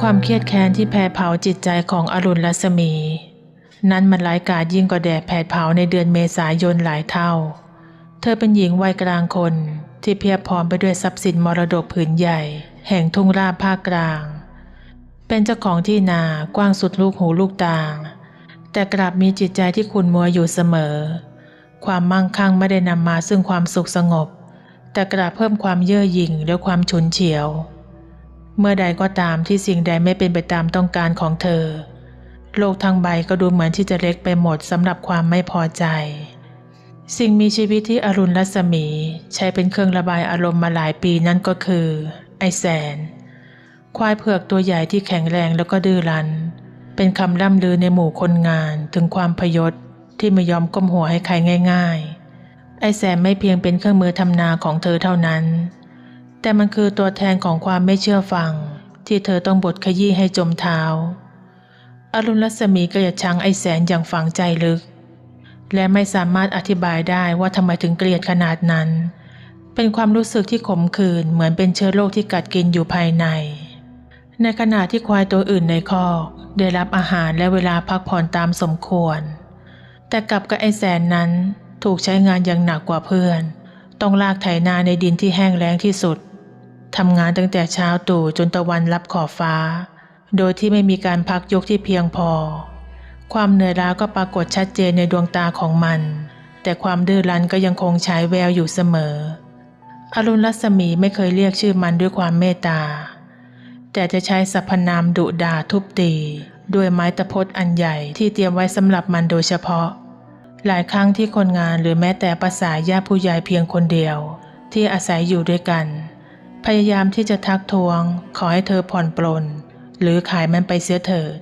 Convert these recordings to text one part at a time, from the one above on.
ความเครียดแค้นที่แผดเผาจิตใจของอรุณรัศมี นั้นมันร้ายกาจยิ่งกว่าแดดแผดเผาในเดือนเมษายนหลายเท่า เธอเป็นหญิงวัยกลางคน ที่เพียบพร้อมไปด้วยทรัพย์สินมรดกผืนใหญ่ แห่งทุ่งราบภาคกลาง เป็นเจ้าของที่นากว้างสุดลูกหูลูกตาแต่กลับมีจิตใจที่ขุ่นมัวอยู่เสมอ ความมั่งคั่งไม่ได้นำมาซึ่งความสุขสงบ แต่กลับเพิ่มความเย่อหยิ่งและความฉุนเฉียว เมื่อใดก็ตามที่สิ่งใดไม่เป็นไปตามต้องการของเธอ โลกทั้งใบก็ดูเหมือนที่จะเล็กไปหมดสำหรับความไม่พอใจ สิ่งมีชีวิตที่อรุณรัศมี ใช้เป็นเครื่องระบายอารมณ์มาหลายปีนั่นก็คือ ไอแสน ควายเผือกตัวใหญ่ที่แข็งแรงแล้วก็ดื้อรั้น เป็นคำล่ำลือในหมู่คนงานถึงความพยศที่ไม่ยอมก้มหัวให้ใครง่าย ๆ ไอแสนไม่เพียงเป็นเครื่องมือทำนาของเธอเท่านั้น แต่มันคือตัวแทนของความไม่เชื่อฟัง ที่เธอต้องบดขยี้ให้จมเท้า อรุณรัศมีกลียดชังไอแสนอย่างฝังใจลึก และไม่สามารถอธิบายได้ว่าทำไมถึงเกลียดขนาดนั้น เป็นความรู้สึกที่ขมขื่นเหมือนเป็นเชื้อโรคที่กัดกินอยู่ภายใน ในขณะที่ควายตัวอื่นในคอก ได้รับอาหารและเวลาพักผ่อนตามสมควร แต่กลับกับไอแสนนั้นถูกใช้งานอย่างหนักกว่าเพื่อน ต้องลากไถนาในดินที่แห้งแล้งที่สุด ทำงานตั้งแต่เช้าตู่จนตะวันรับขอบฟ้า โดยที่ไม่มีการพักยกที่เพียงพอ ความเหนื่อยล้าก็ปรากฏชัดเจนในดวงตาของมัน แต่ความดื้อรั้นก็ยังคงฉายแววอยู่เสมอ อรุณรัศมีไม่เคยเรียกชื่อมันด้วยความเมตตา แต่จะใช้สรรพนามดุด่าทุบตีด้วยไม้ตะพดอันใหญ่ที่เตรียมไว้สำหรับมันโดยเฉพาะ หลายครั้งที่คนงานหรือแม้แต่ภาษาญาติผู้ใหญ่เพียงคนเดียว ที่อาศัยอยู่ด้วยกัน พยายามที่จะทักทวง ขอให้เธอผ่อนปลน หรือขายมันไปเสียเถิด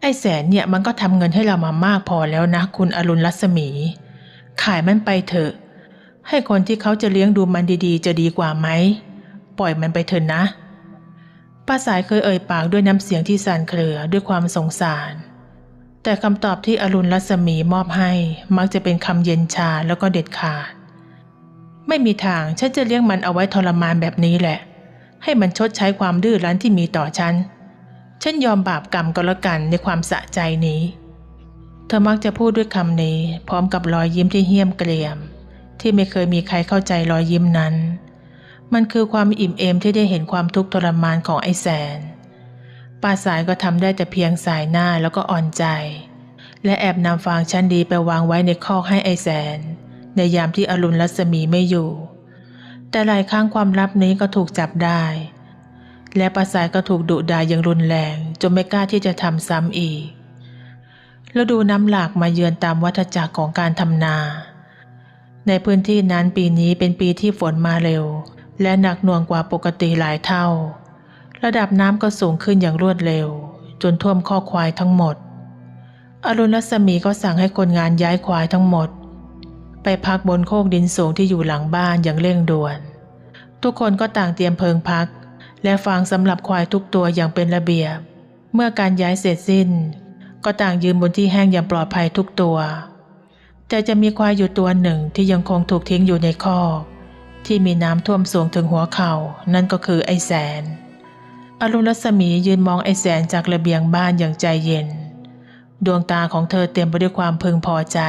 ไอ้แสนเนี่ยมันก็ทำเงินให้เรามามากพอแล้วนะ คุณอรุณรัศมี ขายมันไปเถอะ ให้คนที่เขาจะเลี้ยงดูมันดีๆ จะดีกว่าไหม ปล่อยมันไปเถอะนะป้าสายเคยเอ่ยปากด้วยน้ำเสียงที่สั่นเครือด้วยความสงสาร แต่คำตอบที่อรุณรัศมีมอบให้มักจะเป็นคำเย็นชาแล้วก็เด็ดขาด ไม่มีทางฉันจะเลี้ยงมันเอาไว้ทรมานแบบนี้แหละ ให้มันชดใช้ความดื้อรั้นที่มีต่อฉัน ฉันยอมบาปกรรมก็แล้วกันในความสะใจนี้ เธอมักจะพูดด้วยคำนี้ พร้อมกับรอยยิ้มที่เหี้ยมเกรียม ที่ไม่เคยมีใครเข้าใจรอยยิ้มนั้น มันคือความอิ่มเอมที่ได้เห็นความทุกข์ทรมานของไอ้แสนป้าสายก็ทำได้แต่เพียงสายหน้าแล้วก็อ่อนใจ และแอบนำฟางชั้นดีไปวางไว้ในคอกให้ไอ้แสน ในยามที่อรุณรัศมีไม่อยู่ แต่หลายครั้งความลับนี้ก็ถูกจับได้ และป้าสายก็ถูกดุด่าอย่างรุนแรง จนไม่กล้าที่จะทำซ้ำอีกฤดูน้ำหลากมาเยือนตามวัฏจักรของการทำนา ในพื้นที่นั้นปีนี้เป็นปีที่ฝนมาเร็ว และหนักหน่วงกว่าปกติหลายเท่า ระดับน้ำก็สูงขึ้นอย่างรวดเร็ว จนท่วมข้อควายทั้งหมด อรุณรัศมีก็สั่งให้คนงานย้ายควายทั้งหมด ไปพักบนโคกดินสูงที่อยู่หลังบ้านอย่างเร่งด่วน ทุกคนก็ต่างเตรียมเพิงพัก และฟางสำหรับควายทุกตัวอย่างเป็นระเบียบ เมื่อการย้ายเสร็จสิ้น ก็ต่างยืนบนที่แห้งอย่างปลอดภัยทุกตัวแต่จะมีควายอยู่ตัวหนึ่งที่ยังคงถูกทิ้งอยู่ในคอกที่มีน้ำท่วมสูงถึงหัวเขา่านั่นก็คือไอแสน อรุณรัศมียืนมองไอแสนจากระเบียงบ้านอย่างใจเย็น ดวงตาของเธอเต็มไปด้วยความพึงพอใจ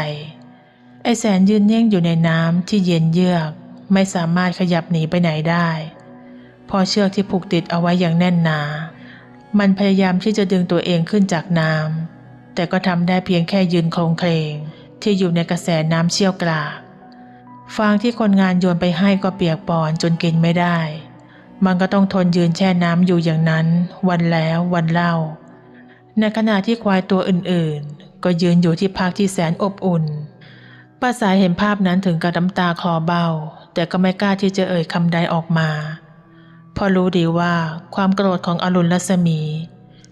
ไอแสนยืนนิ่งอยู่ในน้ำที่เย็นเยือก ไม่สามารถขยับหนีไปไหนได้ พอเชือกที่ผูกติดเอาไว้อย่างแน่นหนา มันพยายามที่จะดึงตัวเองขึ้นจากน้ำแต่ก็ทำได้เพียงแค่ยืนโครงเคลงที่อยู่ในกระแสน้ำเชี่ยวกรากฟางที่คนงานโยนไปให้ก็เปียกปอนจนกินไม่ได้ มันก็ต้องทนยืนแช่น้ำอยู่อย่างนั้น วันแล้ววันเล่า ในขณะที่ควายตัวอื่นๆ ก็ยืนอยู่ที่พักที่แสนอบอุ่น ป้าสายเห็นภาพนั้นถึงกับน้ำตาคลอเบ้า แต่ก็ไม่กล้าที่จะเอ่ยคำใดออกมาเพราะรู้ดีว่าความโกรธของอรุณรัศมี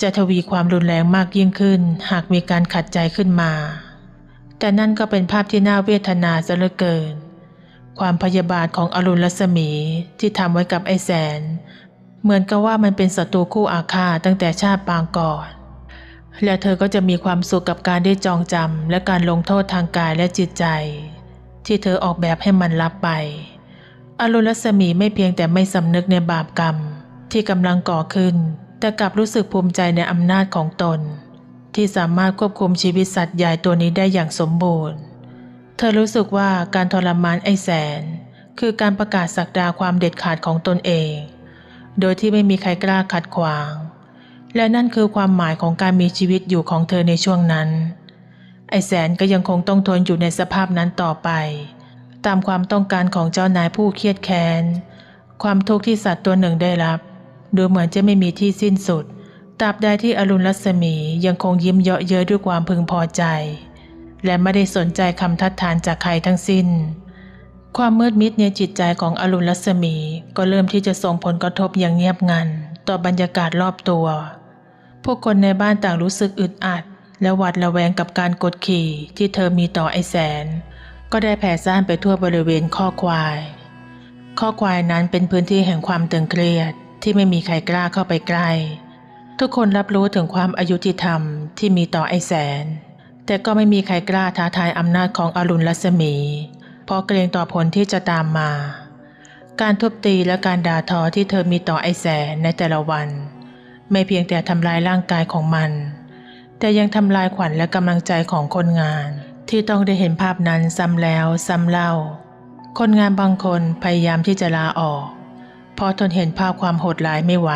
จะทวีความรุนแรงมากยิ่งขึ้น หากมีการขัดใจขึ้นมา แต่นั่นก็เป็นภาพที่น่าเวทนาซะเหลือเกิน ความพยาบาทของอรุณรัศมีที่ทำไว้กับไอแสน เหมือนกับว่ามันเป็นศัตรูคู่อาฆาตตั้งแต่ชาติปางก่อน และเธอก็จะมีความสุขกับการได้จองจำและการลงโทษทางกายและจิตใจ ที่เธอออกแบบให้มันรับไป อรุณรัศมีไม่เพียงแต่ไม่สำนึกในบาปกรรม ที่กำลังก่อขึ้น แต่กลับรู้สึกภูมิใจในอำนาจของตน ที่สามารถควบคุมชีวิตสัตว์ใหญ่ตัวนี้ได้อย่างสมบูรณ์ เธอรู้สึกว่าการทรมานไอ้แสน คือการประกาศสักดาความเด็ดขาดของตนเอง โดยที่ไม่มีใครกล้าขัดขวาง และนั่นคือความหมายของการมีชีวิตอยู่ของเธอในช่วงนั้น ไอแสนก็ยังคงต้องทนอยู่ในสภาพนั้นต่อไป ตามความต้องการของเจ้านายผู้เครียดแค้น ความทุกข์ที่สัตว์ตัวหนึ่งได้รับ ดูเหมือนจะไม่มีที่สิ้นสุดตราบใดที่อรุณรัศมียังคงยิ้มเยาะเย้ยด้วยความพึงพอใจ และไม่ได้สนใจคำทัดทานจากใครทั้งสิ้น ความมืดมิดในจิตใจของอรุณรัศมีก็เริ่มที่จะส่งผลกระทบอย่างเงียบงัน ต่อบรรยากาศรอบตัว พวกคนในบ้านต่างรู้สึกอึดอัด และหวาดระแวงกับการกดขี่ที่เธอมีต่อไอแสน ก็ได้แผ่ซ่านไปทั่วบริเวณข้อควาย ข้อควายนั้นเป็นพื้นที่แห่งความตึงเครียดที่ไม่มีใครกล้าเข้าไปใกล้ทุกคนรับรู้ถึงความอายุติธรรมที่มีต่อไอแสน แต่ก็ไม่มีใครกล้าท้าทายอำนาจของอรุณรัศมี เพราะเกรงต่อผลที่จะตามมา การทุบตีและการด่าทอที่เธอมีต่อไอแสนในแต่ละวัน ไม่เพียงแต่ทำลายร่างกายของมัน แต่ยังทำลายขวัญและกำลังใจของคนงาน ที่ต้องได้เห็นภาพนั้นซ้ำแล้วซ้ำเล่า คนงานบางคนพยายามที่จะลาออก เพราะทนเห็นภาพความโหดร้ายไม่ไหว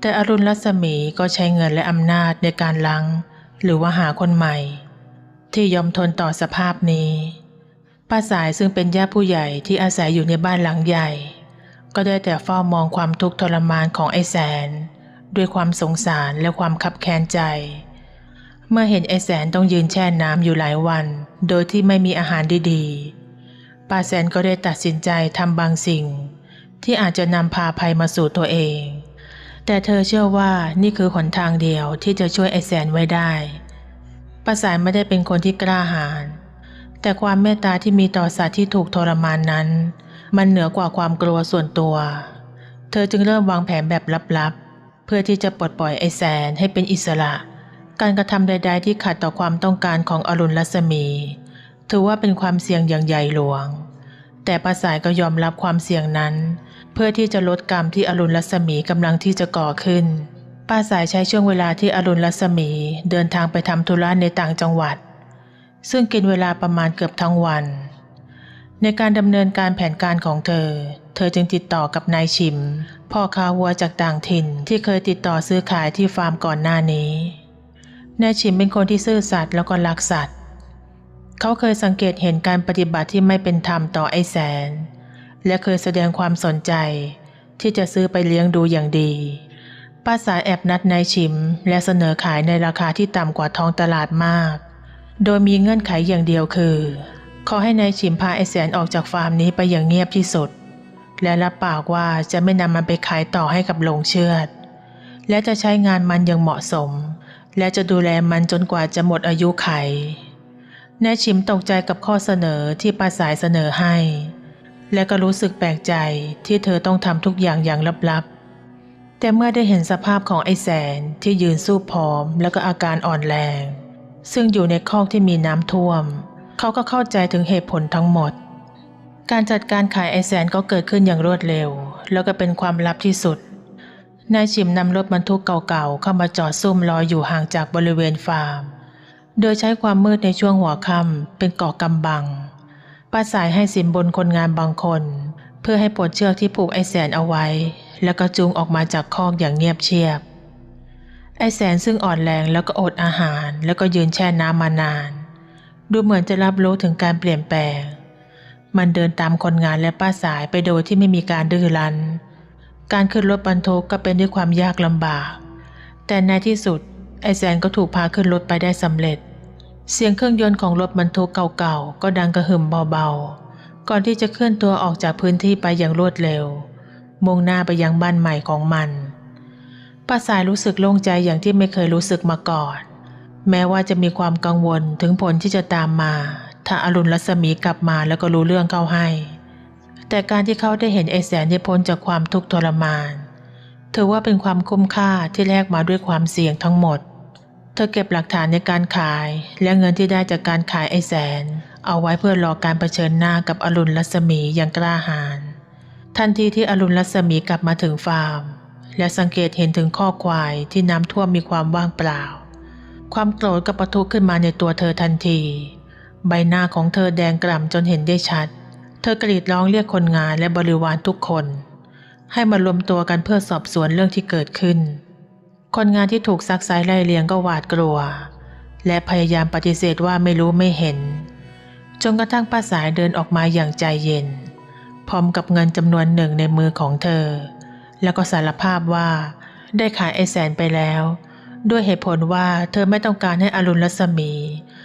แต่อรุณรัศมีก็ใช้เงินและอำนาจในการล้างหรือว่าหาคนใหม่ ที่ยอมทนต่อสภาพนี้ป้าสายซึ่งเป็นญาติผู้ใหญ่ที่อาศัยอยู่ในบ้านหลังใหญ่ ก็ได้แต่เฝ้ามองความทุกข์ทรมานของไอ้แสน ด้วยความสงสารและความคับแค้นใจ เมื่อเห็นไอแสนต้องยืนแช่น้ำอยู่หลายวัน โดยที่ไม่มีอาหารดีๆป้าแสนก็ได้ตัดสินใจทำบางสิ่ง ที่อาจจะนำพาภัยมาสู่ตัวเอง แต่เธอเชื่อว่านี่คือหนทางเดียวที่จะช่วยไอแสนไว้ได้ป้าสายไม่ได้เป็นคนที่กล้าหาญแต่ความเมตตาที่มีต่อสัตว์ที่ถูกทรมานนั้น มันเหนือกว่าความกลัวส่วนตัว เธอจึงเริ่มวางแผนแบบลับๆ เพื่อที่จะปลดปล่อยไอแสนให้เป็นอิสระ การกระทำใด ๆ ที่ขัดต่อความต้องการของอรุณรัศมี ถือว่าเป็นความเสี่ยงอย่างใหญ่หลวง แต่ป้าสายก็ยอมรับความเสี่ยงนั้น เพื่อที่จะลดกรรมที่อรุณรัศมีกำลังที่จะก่อขึ้นป้าสายใช้ช่วงเวลาที่อรุณรัศมีเดินทางไปทำธุระในต่างจังหวัด ซึ่งกินเวลาประมาณเกือบทั้งวัน ในการดำเนินการแผนการของเธอ เธอจึงติดต่อกับนายชิม พ่อค้าวัวจากต่างถิ่นที่เคยติดต่อซื้อขายที่ฟาร์มก่อนหน้านี้ นายชิมเป็นคนที่ซื่อสัตย์แล้วก็รักสัตว์ เขาเคยสังเกตเห็นการปฏิบัติที่ไม่เป็นธรรมต่อไอ้แสน และเคยแสดงความสนใจ ที่จะซื้อไปเลี้ยงดูอย่างดี ป้าสายแอบนัดนายชิม และเสนอขายในราคาที่ต่ำกว่าท้องตลาดมาก โดยมีเงื่อนไขอย่างเดียวคือ ขอให้นายชิมพาไอแสนออกจากฟาร์มนี้ไปอย่างเงียบที่สุด และรับปากว่าจะไม่นำมันไปขายต่อให้กับโรงเชือด และจะใช้งานมันอย่างเหมาะสม และจะดูแลมันจนกว่าจะหมดอายุไขนายชิมตกใจกับข้อเสนอที่ป้าสายเสนอให้ และก็รู้สึกแปลกใจที่เธอต้องทำทุกอย่างอย่างลับๆ แต่เมื่อได้เห็นสภาพของไอแสนที่ยืนสู้ผอม แล้วก็อาการอ่อนแรง ซึ่งอยู่ในคอกที่มีน้ำท่วม เขาก็เข้าใจถึงเหตุผลทั้งหมด การจัดการขายไอแสนก็เกิดขึ้นอย่างรวดเร็ว แล้วก็เป็นความลับที่สุด นายชิมนำรถบรรทุกเก่าๆ เข้ามาจอดซุ่มรออยู่ห่างจากบริเวณฟาร์ม โดยใช้ความมืดในช่วงหัวค่ำเป็นเกาะกำบังป้าสายให้สินบนคนงานบางคน เพื่อให้ปลดเชือกที่ผูกไอแสนเอาไว้ แล้วก็จูงออกมาจากคอกอย่างเงียบเชียบ ไอแสนซึ่งอ่อนแรงแล้วก็อดอาหาร แล้วก็ยืนแช่น้ำมานาน ดูเหมือนจะรับรู้ถึงการเปลี่ยนแปลง มันเดินตามคนงานและป้าสายไปโดยที่ไม่มีการดื้อรั้น การขึ้นรถบรรทุกก็เป็นด้วยความยากลำบาก แต่ในที่สุด ไอแสนก็ถูกพาขึ้นรถไปได้สำเร็จ เสียงเครื่องยนต์ของรถบรรทุกเก่าๆ ก็ดังกระหึ่มเบาๆ ก่อนที่จะเคลื่อนตัวออกจากพื้นที่ไปอย่างรวดเร็ว มุ่งหน้าไปยังบ้านใหม่ของมันป้าสายรู้สึกโล่งใจอย่างที่ไม่เคยรู้สึกมาก่อน แม้ว่าจะมีความกังวลถึงผลที่จะตามมา ถ้าอรุณรัศมีกลับมาแล้วก็รู้เรื่องเข้าให้ แต่การที่เขาได้เห็นไอแสนได้พ้นจากความทุกข์ทรมาน ถือว่าเป็นความคุ้มค่าที่แลกมาด้วยความเสี่ยงทั้งหมด เธอเก็บหลักฐานในการขาย และเงินที่ได้จากการขายไอแสน เอาไว้เพื่อรอการเผชิญหน้ากับอรุณรัศมีอย่างกล้าหาญทันทีที่อรุณรัศมีกลับมาถึงฟาร์ม และสังเกตเห็นถึงข้อควายที่น้ำท่วมมีความว่างเปล่า ความโกรธก็ปะทุขึ้นมาในตัวเธอทันที ใบหน้าของเธอแดงกล่ำจนเห็นได้ชัด เธอกรีดร้องเรียกคนงานและบริวารทุกคน ให้มารวมตัวกันเพื่อสอบสวนเรื่องที่เกิดขึ้น คนงานที่ถูกซักไซไล่เลียงก็หวาดกลัว และพยายามปฏิเสธว่าไม่รู้ไม่เห็น จนกระทั่งป้าสายเดินออกมาอย่างใจเย็น พร้อมกับเงินจำนวนหนึ่งในมือของเธอ แล้วก็สารภาพว่าได้ขายไอแสนไปแล้ว ด้วยเหตุผลว่าเธอไม่ต้องการให้อรุณรัศมี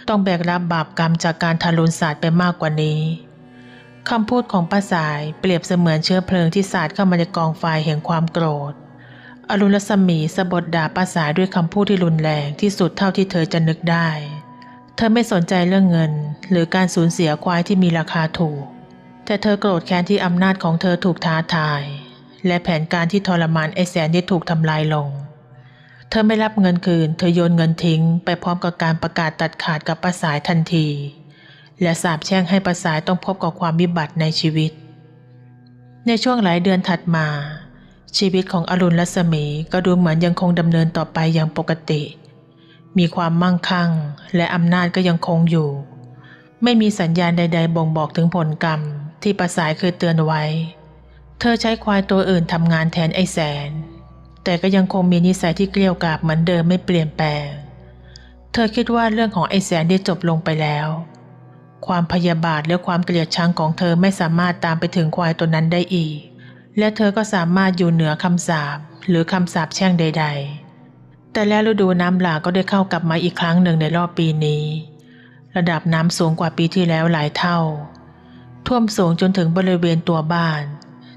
ต้องแบกรับบาปกรรมจากการทารุณศาสตร์ไปมากกว่านี้คำพูดของป้าสายเปรียบเสมือนเชื้อเพลิงที่สาดเข้ามาในกองไฟแห่งความโกรธ อรุณรัศมีสะบดด่าป้าสายด้วยคำพูดที่รุนแรงที่สุดเท่าที่เธอจะนึกได้ เธอไม่สนใจเรื่องเงิน หรือการสูญเสียควายที่มีราคาถูก แต่เธอโกรธแค้นที่อำนาจของเธอถูกท้าทาย และแผนการที่ทรมานไอแสนที่ถูกทำลายลง เธอไม่รับเงินคืน เธอโยนเงินทิ้ง ไปพร้อมกับการประกาศตัดขาดกับป้าสายทันที และสาบแช่งให้ป้าสายต้องพบกับความวิบัติในชีวิต ในช่วงหลายเดือนถัดมา ชีวิตของอรุณรัศมีก็ดูเหมือนยังคงดำเนินต่อไปอย่างปกติ มีความมั่งคั่ง และอำนาจก็ยังคงอยู่ ไม่มีสัญญาณใด ๆ บ่งบอกถึงผลกรรม ที่ป้าสายเคยเตือนไว้ เธอใช้ควายตัวอื่นทำงานแทนไอแสน แต่ก็ยังคงมีนิสัยที่เกลียวกราบเหมือนเดิมไม่เปลี่ยนแปลง เธอคิดว่าเรื่องของไอแสนได้จบลงไปแล้ว ความพยาบาทและความเกลียดชังของเธอไม่สามารถตามไปถึงควายตัวนั้นได้อีก และเธอก็สามารถอยู่เหนือคำสาปหรือคำสาปแช่งใด ๆ แต่แล้วฤดูน้ำหลากก็ได้เข้ากลับมาอีกครั้งหนึ่งในรอบปีนี้ ระดับน้ำสูงกว่าปีที่แล้วหลายเท่า ท่วมสูงจนถึงบริเวณตัวบ้าน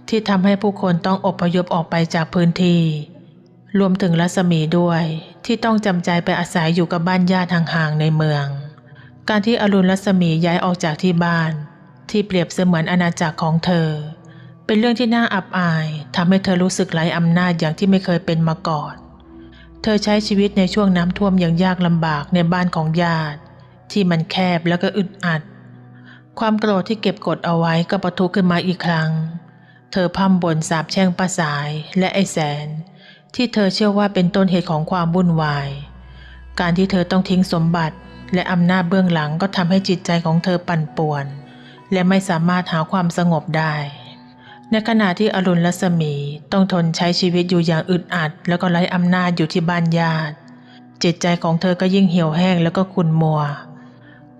ที่ทำให้ผู้คนต้องอพยพออกไปจากพื้นที่ รวมถึงรัศมีด้วยที่ต้องจำใจไปอาศัยอยู่กับบ้านญาติห่างๆในเมือง การที่อรุณรัศมีย้ายออกจากที่บ้าน ที่เปรียบเสมือนอาณาจักรของเธอ เป็นเรื่องที่น่าอับอายทำให้เธอรู้สึกไร้อำนาจอย่างที่ไม่เคยเป็นมาก่อน เธอใช้ชีวิตในช่วงน้ำท่วมอย่างยากลำบากในบ้านของญาติ ที่มันแคบแล้วก็อึดอัด ความโกรธที่เก็บกดเอาไว้ก็ปะทุขึ้นมาอีกครั้ง เธอพร่ำบ่นสาบแช่งป้าสายและไอแสน ที่เธอเชื่อว่าเป็นต้นเหตุของความวุ่นวาย การที่เธอต้องทิ้งสมบัติ และอำนาจเบื้องหลังก็ทำให้จิตใจของเธอปั่นป่วน และไม่สามารถหาความสงบได้ ในขณะที่อรุณรัศมีต้องทนใช้ชีวิตอยู่อย่างอึดอัด แล้วก็ไร้อำนาจอยู่ที่บ้านญาติ จิตใจของเธอก็ยิ่งเหี่ยวแห้งแล้วก็ขุ่นมัว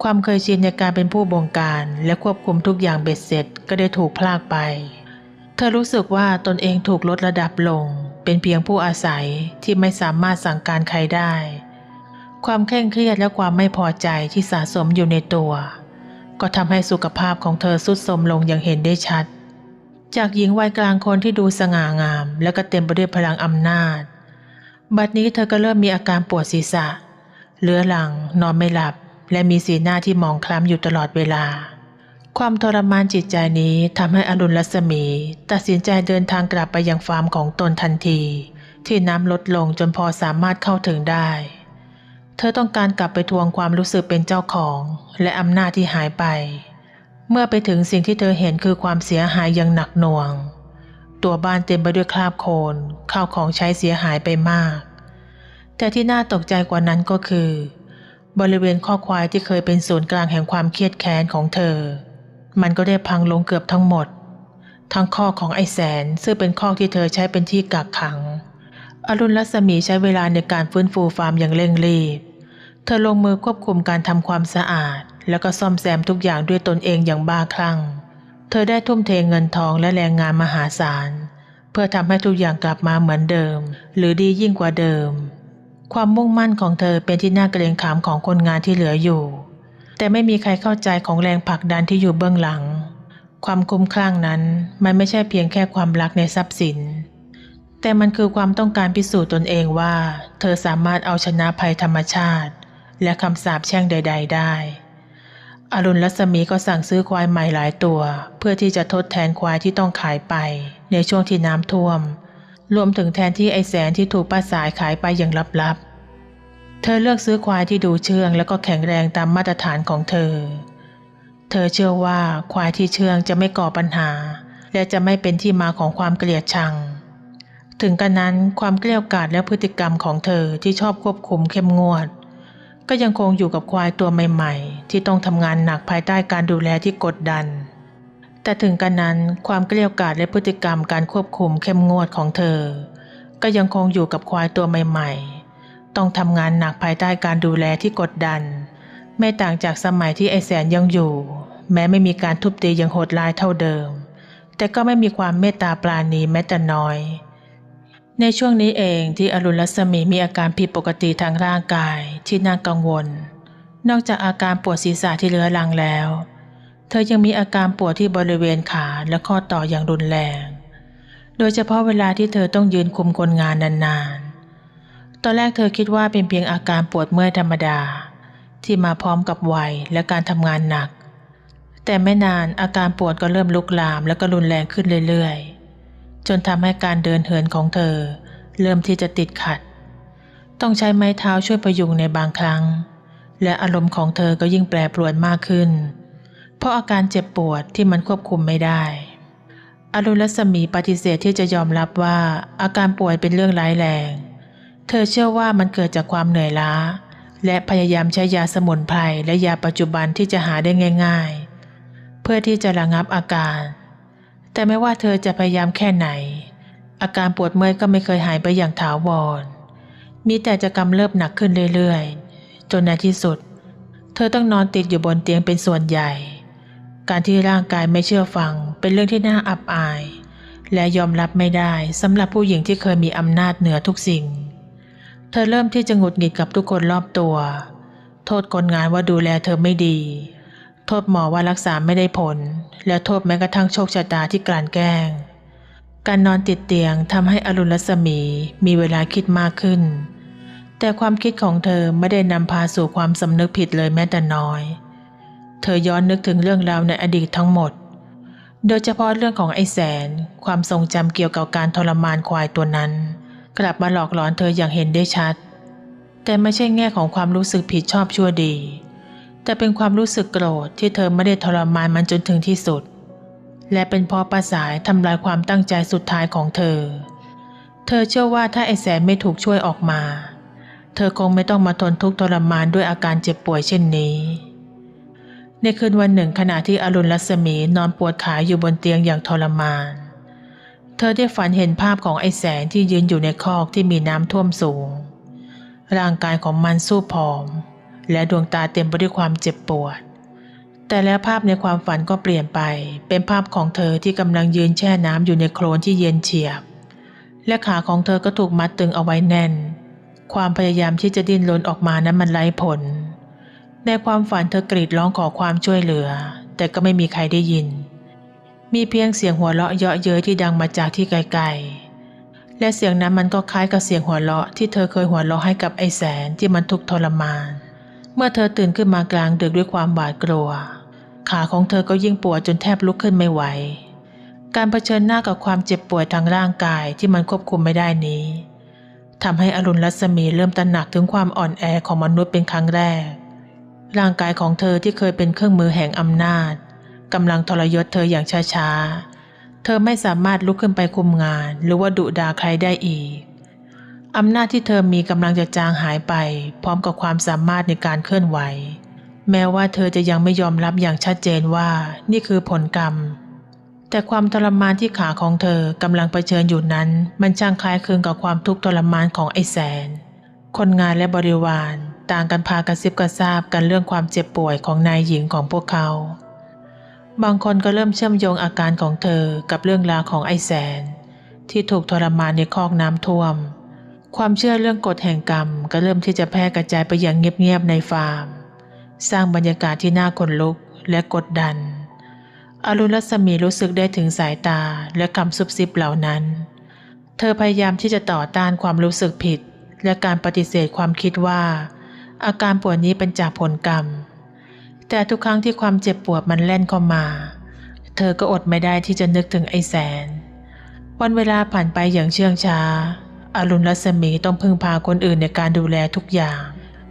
ความเคยชินในการเป็นผู้บงการ และควบคุมทุกอย่างเบ็ดเสร็จก็ได้ถูกพลากไป เธอรู้สึกว่าตนเองถูกลดระดับลง เป็นเพียงผู้อาศัยที่ไม่สามารถสั่งการใครได้ ความเคร่งเครียดและความไม่พอใจที่สะสมอยู่ในตัว ก็ทำให้สุขภาพของเธอทรุดโทรมลงอย่างเห็นได้ชัด จากหญิงวัยกลางคนที่ดูสง่างาม และก็เต็มไปด้วยพลังอำนาจ บัดนี้เธอก็เริ่มมีอาการปวดศีรษะเรื้อรัง นอนไม่หลับ และมีสีหน้าที่หมองคล้ำอยู่ตลอดเวลา ความทรมานจิตใจนี้ทำให้อรุณรัศมี ตัดสินใจเดินทางกลับไปยังฟาร์มของตนทันที ที่น้ำลดลงจนพอสามารถเข้าถึงได้ เธอต้องการกลับไปทวงความรู้สึกเป็นเจ้าของ และอำนาจที่หายไป เมื่อไปถึงสิ่งที่เธอเห็นคือความเสียหายอย่างหนักหน่วง ตัวบ้านเต็มไปด้วยคราบโคลนข้าวของใช้เสียหายไปมาก แต่ที่น่าตกใจกว่านั้นก็คือ บริเวณข้อควายที่เคยเป็นศูนย์กลางแห่งความเครียดแค้นของเธอ มันก็ได้พังลงเกือบทั้งหมด ทั้งข้อของไอแสนซึ่งเป็นข้อที่เธอใช้เป็นที่กักขัง อรุณรัศมีใช้เวลาในการฟื้นฟูฟาร์มอย่างเร่งรีบ เธอลงมือควบคุมการทำความสะอาด แล้วก็ซ่อมแซมทุกอย่างด้วยตนเองอย่างบ้าคลั่ง เธอได้ทุ่มเทเงินทองและแรงงานมหาศาล เพื่อทำให้ทุกอย่างกลับมาเหมือนเดิม หรือดียิ่งกว่าเดิม ความมุ่งมั่นของเธอเป็นที่น่าเกรงขามของคนงานที่เหลืออยู่ แต่ไม่มีใครเข้าใจของแรงผลักดันที่อยู่เบื้องหลัง ความคุ้มคลั่งนั้นมันไม่ใช่เพียงแค่ความรักในทรัพย์สิน แต่มันคือความต้องการพิสูจน์ตนเองว่า เธอสามารถเอาชนะภัยธรรมชาติ และคำสาปแช่งใด ๆ ได้ อรุณรัศมีก็สั่งซื้อควายใหม่หลายตัว เพื่อที่จะทดแทนควายที่ต้องขายไป ในช่วงที่น้ำท่วม รวมถึงแทนที่ไอแสนที่ถูกป้าสายขายไปอย่างลับๆ เธอเลือกซื้อควายที่ดูเชื่อง และก็แข็งแรงตามมาตรฐานของเธอ เธอเชื่อว่าควายที่เชื่องจะไม่ก่อปัญหา และจะไม่เป็นที่มาของความเกลียดชัง ถึงกระนั้นความเกลี้ยกล่อมและพฤติกรรมของเธอที่ชอบควบคุมเข้มงวด ก็ยังคงอยู่กับควายตัวใหม่ ๆ ที่ต้องทำงานหนักภายใต้การดูแลที่กดดัน แต่ถึงกระนั้นความเกลี้ยกล่อมและพฤติกรรมการควบคุมเข้มงวดของเธอ ก็ยังคงอยู่กับควายตัวใหม่ ๆ ต้องทำงานหนักภายใต้การดูแลที่กดดัน ไม่ต่างจากสมัยที่ไอแสนยังอยู่ แม้ไม่มีการทุบตีอย่างโหดร้ายเท่าเดิม แต่ก็ไม่มีความเมตตาปราณีแม้แต่น้อย ในช่วงนี้เองที่อรุณรัศมีมีอาการผิดปกติทางร่างกายที่น่ากังวล นอกจากอาการปวดศีรษะที่เรื้อรังแล้ว เธอยังมีอาการปวดที่บริเวณขาและข้อต่ออย่างรุนแรง โดยเฉพาะเวลาที่เธอต้องยืนคุมคนงานนาน ตอนแรกเธอคิดว่าเป็นเพียงอาการปวดเมื่อยธรรมดา ที่มาพร้อมกับวัยและการทำงานหนัก แต่ไม่นานอาการปวดก็เริ่มลุกลามและก็รุนแรงขึ้นเรื่อยๆ จนทำให้การเดินเหินของเธอ เริ่มที่จะติดขัด ต้องใช้ไม้เท้าช่วยพยุงในบางครั้ง และอารมณ์ของเธอก็ยิ่งแปรปรวนมากขึ้น เพราะอาการเจ็บปวดที่มันควบคุมไม่ได้อรุณรัศมีปฏิเสธที่จะยอมรับว่าอาการป่วยเป็นเรื่องร้ายแรง เธอเชื่อว่ามันเกิดจากความเหนื่อยล้า และพยายามใช้ยาสมุนไพรและยาปัจจุบันที่จะหาได้ง่าย ๆ เพื่อที่จะระงับอาการ แต่ไม่ว่าเธอจะพยายามแค่ไหน อาการปวดเมื่อยก็ไม่เคยหายไปอย่างถาวร มีแต่จะกำเริบหนักขึ้นเรื่อยๆ จนในที่สุด เธอต้องนอนติดอยู่บนเตียงเป็นส่วนใหญ่ การที่ร่างกายไม่เชื่อฟังเป็นเรื่องที่น่าอับอาย และยอมรับไม่ได้สำหรับผู้หญิงที่เคยมีอำนาจเหนือทุกสิ่ง ธอเริ่มที่จะหงุดหงิดกับทุกคนรอบตัว โทษคนงานว่าดูแลเธอไม่ดี โทษหมอว่ารักษาไม่ได้ผล และโทษแม้กระทั่งโชคชะตาที่กลั่นแกล้ง การนอนติดเตียงทำให้อรุณรัศมีมีเวลาคิดมากขึ้น แต่ความคิดของเธอไม่ได้นำพาสู่ความสำนึกผิดเลยแม้แต่น้อย เธอย้อนนึกถึงเรื่องราวในอดีตทั้งหมด โดยเฉพาะเรื่องของไอ้แสน ความทรงจำเกี่ยวกับการทรมานควายตัวนั้น กลับมาหลอกหลอนเธออย่างเห็นได้ชัด แต่ไม่ใช่แง่ของความรู้สึกผิดชอบชั่วดี แต่เป็นความรู้สึกโกรธที่เธอไม่ได้ทรมานมันจนถึงที่สุด และเป็นเพราะประสายทำลายความตั้งใจสุดท้ายของเธอ เธอเชื่อว่าถ้าไอแสนไม่ถูกช่วยออกมา เธอคงไม่ต้องมาทนทุกข์ทรมานด้วยอาการเจ็บป่วยเช่นนี้ในคืนวันหนึ่งขณะที่อรุณรัศมีนอนปวดขาอยู่บนเตียงอย่างทรมาน เธอได้ฝันเห็นภาพของไอ้แสนที่ยืนอยู่ในคอกที่มีน้ำท่วมสูง ร่างกายของมันสู้ผอม และดวงตาเต็มไปด้วยความเจ็บปวด แต่แล้วภาพในความฝันก็เปลี่ยนไป เป็นภาพของเธอที่กำลังยืนแช่น้ำอยู่ในโคลนที่เย็นเฉียบ และขาของเธอก็ถูกมัดตึงเอาไว้แน่น ความพยายามที่จะดิ้นรนออกมานั้นมันไร้ผล ในความฝันเธอกรีดร้องขอความช่วยเหลือ แต่ก็ไม่มีใครได้ยิน มีเพียงเสียงหัวเราะเยาะเย้ยที่ดังมาจากที่ไกลๆ และเสียงนั้นมันก็คล้ายกับเสียงหัวเราะที่เธอเคยหัวเราะให้กับไอ้แสนที่มันทุกทรมาน เมื่อเธอตื่นขึ้นมากลางดึกด้วยความหวาดกลัว ขาของเธอก็ยิ่งปวดจนแทบลุกขึ้นไม่ไหว การเผชิญหน้ากับความเจ็บป่วยทางร่างกายที่มันควบคุมไม่ได้นี้ทำให้อรุณรัศมีเริ่มตระหนักถึงความอ่อนแอของมนุษย์เป็นครั้งแรก ร่างกายของเธอที่เคยเป็นเครื่องมือแห่งอำนาจ กำลังทรยศเธออย่างช้าๆ เธอไม่สามารถลุกขึ้นไปคุมงาน หรือว่าดุด่าใครได้อีก อำนาจที่เธอมีกำลังจะจางหายไป พร้อมกับความสามารถในการเคลื่อนไหว แม้ว่าเธอจะยังไม่ยอมรับอย่างชัดเจนว่านี่คือผลกรรม แต่ความทรมานที่ขาของเธอกำลังเผชิญอยู่นั้น มันช่างคล้ายคลึงกับความทุกข์ทรมานของไอแสน คนงานและบริวารต่างกันพากระซิบกระซาบกันเรื่องความเจ็บป่วยของนายหญิงของพวกเขา บางคนก็เริ่มเชื่อมโยงอาการของเธอกับเรื่องราวของไอแสน ที่ถูกทรมานในคอกน้ำท่วม ความเชื่อเรื่องกฎแห่งกรรมก็เริ่มที่จะแพร่กระจายไปอย่างเงียบๆในฟาร์ม สร้างบรรยากาศที่น่าขนลุกและกดดัน อรุณรัศมีรู้สึกได้ถึงสายตาและคำซุบซิบเหล่านั้น เธอพยายามที่จะต่อต้านความรู้สึกผิด และการปฏิเสธความคิดว่า อาการปวดนี้เป็นจากผลกรรม แต่ทุกครั้งที่ความเจ็บปวดมันแล่นเข้ามา เธอก็อดไม่ได้ที่จะนึกถึงไอ้แสน วันเวลาผ่านไปอย่างเชื่องช้า อรุณรัศมีต้องพึ่งพาคนอื่นในการดูแลทุกอย่าง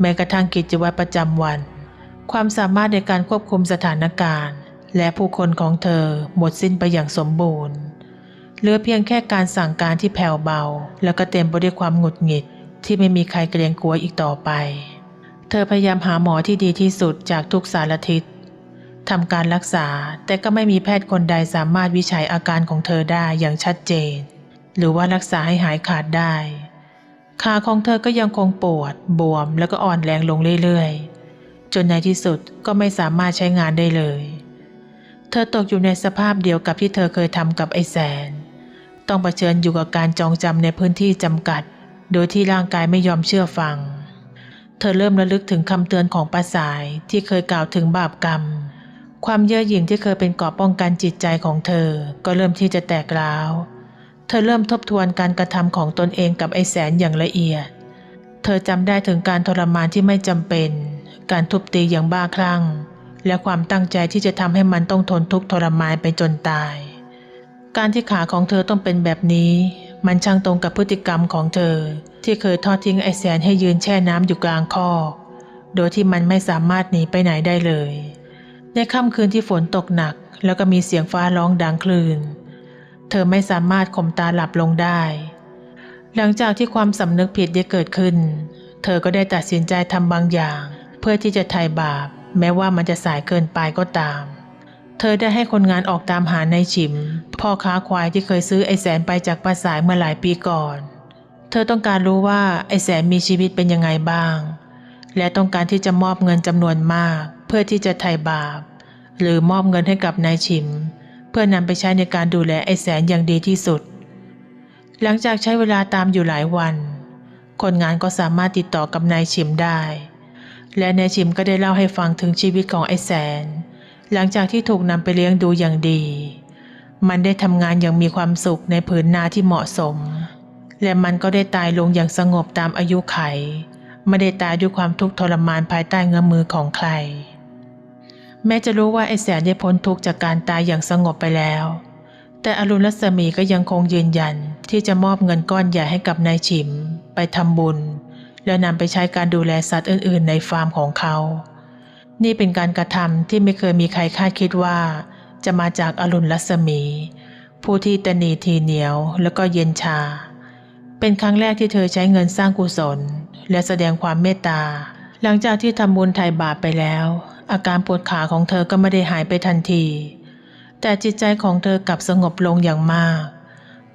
แม้กระทั่งกิจวัตรประจำวัน ความสามารถในการควบคุมสถานการณ์ และผู้คนของเธอหมดสิ้นไปอย่างสมบูรณ์เหลือเพียงแค่การสั่งการที่แผ่วเบา แล้วก็เต็มไปด้วยความหงุดหงิดที่ไม่มีใครเกรงกลัวอีกต่อไป ธอพยายามหาหมอที่ดีที่สุดจากทุกสารทิศทำการรักษาแต่ก็ไม่มีแพทย์คนใดสามารถวิจัยอาการของเธอได้อย่างชัดเจน หรือว่ารักษาให้หายขาดได้ขาของเธอก็ยังคงปวด บวมแล้วก็อ่อนแรงลงเรื่อยๆ จนในที่สุดก็ไม่สามารถใช้งานได้เลย เธอตกอยู่ในสภาพเดียวกับที่เธอเคยทำกับไอแสน ต้องเผชิญอยู่กับการจองจำในพื้นที่จำกัด โดยที่ร่างกายไม่ยอมเชื่อฟัง เธอเริ่มระลึกถึงคำเตือนของป้าสายที่เคยกล่าวถึงบาปกรรม ความเย่อหยิ่งที่เคยเป็นเกราะป้องกันจิตใจของเธอ ก็เริ่มที่จะแตกร้าว เธอเริ่มทบทวนการกระทำของตนเองกับไอแสนอย่างละเอียด เธอจำได้ถึงการทรมานที่ไม่จำเป็น การทุบตีอย่างบ้าคลั่ง และความตั้งใจที่จะทำให้มันต้องทนทุกข์ทรมานไปจนตาย การที่ขาของเธอต้องเป็นแบบนี้ มันช่างตรงกับพฤติกรรมของเธอ ที่เคยทอดทิ้งไอแสนให้ยืนแช่น้ำอยู่กลางคอกโดยที่มันไม่สามารถหนีไปไหนได้เลย ในค่ำคืนที่ฝนตกหนัก แล้วก็มีเสียงฟ้าร้องดังคลื่น เธอไม่สามารถข่มตาหลับลงได้ หลังจากที่ความสำนึกผิดได้เกิดขึ้น เธอก็ได้ตัดสินใจทำบางอย่าง เพื่อที่จะไถ่บาป แม้ว่ามันจะสายเกินไปก็ตาม เธอได้ให้คนงานออกตามหานายฉิม พ่อค้าควายที่เคยซื้อไอแสนไปจากป้าสายเมื่อหลายปีก่อน เธอต้องการรู้ว่าไอแสนมีชีวิตเป็นยังไงบ้าง และต้องการที่จะมอบเงินจำนวนมาก เพื่อที่จะไถ่บาป หรือมอบเงินให้กับนายฉิม เพื่อนำไปใช้ในการดูแลไอแสนอย่างดีที่สุด หลังจากใช้เวลาตามอยู่หลายวัน คนงานก็สามารถติดต่อกับนายฉิมได้ และนายฉิมก็ได้เล่าให้ฟังถึงชีวิตของไอแสน หลังจากที่ถูกนำไปเลี้ยงดูอย่างดี มันได้ทำงานอย่างมีความสุขในผืนนาที่เหมาะสม และมันก็ได้ตายลงอย่างสงบตามอายุไข ไม่ได้ตายด้วยความทุกข์ทรมานภายใต้เงื้อมือของใคร แม้จะรู้ว่าไอ้แสนได้พ้นทุกข์จากการตายอย่างสงบไปแล้ว แต่อรุณรัศมีก็ยังคงยืนยันที่จะมอบเงินก้อนใหญ่ให้กับนายฉิม ไปทำบุญ แล้วนำไปใช้การดูแลสัตว์อื่น ๆ ในฟาร์มของเขา นี่เป็นการกระทำที่ไม่เคยมีใครคาดคิดว่า จะมาจากอรุณรัศมี ผู้ที่ตนีทีเหนียวแล้วก็เย็นชา เป็นครั้งแรกที่เธอใช้เงินสร้างกุศล และแสดงความเมตตา หลังจากที่ทำบุญไถ่บาปไปแล้ว อาการปวดขาของเธอก็ไม่ได้หายไปทันที แต่จิตใจของเธอกลับสงบลงอย่างมาก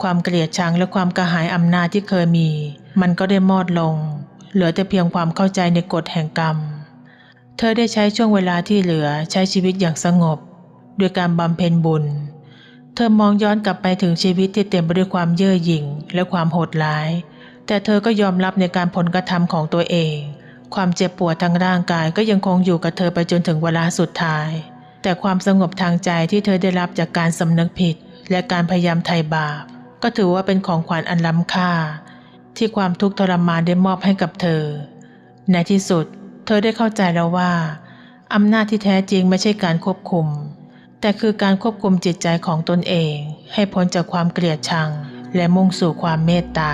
ความเกลียดชังและความกระหายอำนาจที่เคยมี มันก็ได้มอดลง เหลือแต่เพียงความเข้าใจในกฎแห่งกรรม เธอได้ใช้ช่วงเวลาที่เหลือใช้ชีวิตอย่างสงบด้วยการบำเพ็ญบุญ เธอมองย้อนกลับไปถึงชีวิตที่เต็มไปด้วยความเย่อหยิ่งและความโหดร้าย แต่เธอก็ยอมรับในการผลกระทำของตัวเอง ความเจ็บปวดทางร่างกายก็ยังคงอยู่กับเธอไปจนถึงเวลาสุดท้าย แต่ความสงบทางใจที่เธอได้รับจากการสำนึกผิด และการพยายามไถ่บาป ก็ถือว่าเป็นของขวัญอันล้ำค่า ที่ความทุกข์ทรมานได้มอบให้กับเธอ ในที่สุด เธอได้เข้าใจแล้วว่า อำนาจที่แท้จริงไม่ใช่การควบคุม แต่คือการควบคุมจิตใจของตนเอง ให้พ้นจากความเกลียดชัง และมุ่งสู่ความเมตตา